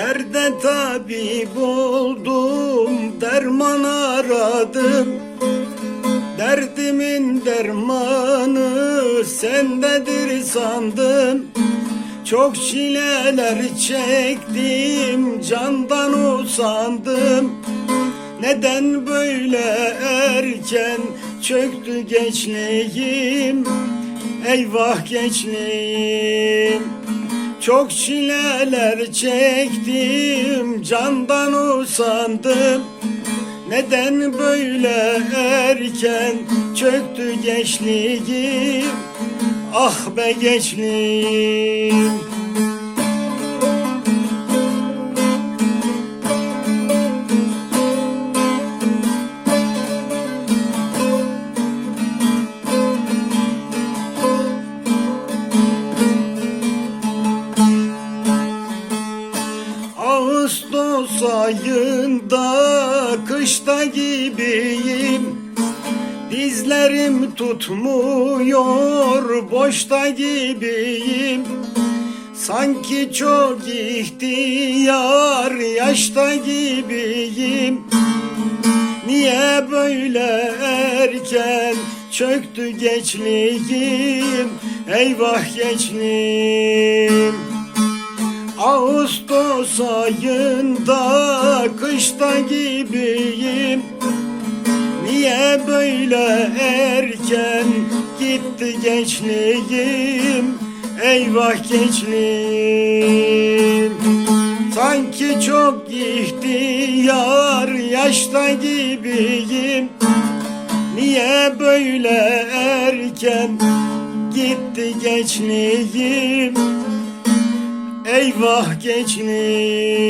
Derde tabip oldum, derman aradım. Derdimin dermanı sendedir sandım. Çok çileler çektim, candan usandım. Neden böyle erken çöktü gençliğim? Eyvah gençliğim. Çok çileler çektim candan usandım. Neden böyle erken çöktü gençliğim? Ah be gençliğim Ağustos ayında kışta gibiyim. Dizlerim tutmuyor boşta gibiyim. Sanki çok ihtiyar yaşta gibiyim. Niye böyle erken çöktü gençliğim? Eyvah gençliğim Ağustos ayında kışta gibiyim. Niye böyle erken gitti gençliğim? Eyvah gençliğim. Sanki çok ihtiyar yaşta gibiyim. Niye böyle erken gitti gençliğim Eyvah gençlik.